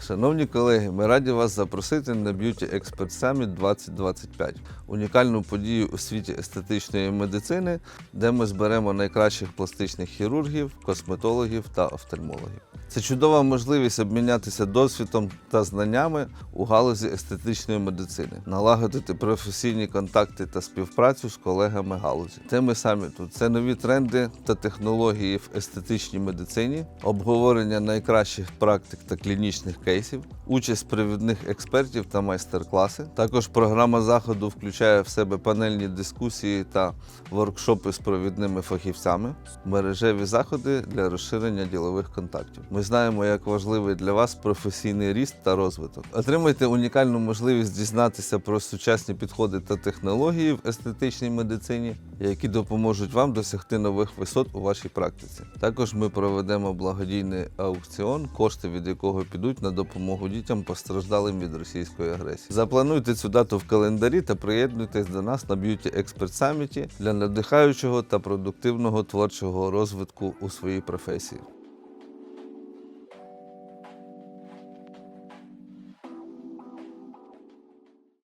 Шановні колеги, ми раді вас запросити на Beauty Expert Summit 2025, унікальну подію у світі естетичної медицини, де ми зберемо найкращих пластичних хірургів, косметологів та офтальмологів. Це чудова можливість обмінятися досвідом та знаннями у галузі естетичної медицини, налагодити професійні контакти та співпрацю з колегами галузі. Теми саміту це нові тренди та технології в естетичній медицині, обговорення найкращих практик та клінічних кейсів, участь провідних експертів та майстер-класи. Також програма заходу включає в себе панельні дискусії та воркшопи з провідними фахівцями, мережеві заходи для розширення ділових контактів. Ми знаємо, як важливий для вас професійний ріст та розвиток. Отримайте унікальну можливість дізнатися про сучасні підходи та технології в естетичній медицині, які допоможуть вам досягти нових висот у вашій практиці. Також ми проведемо благодійний аукціон, кошти від якого підуть на допомогу дітям постраждалим від російської агресії. Заплануйте цю дату в календарі та приєднуйтесь до нас на Beauty Expert Summit для надихаючого та продуктивного творчого розвитку у своїй професії.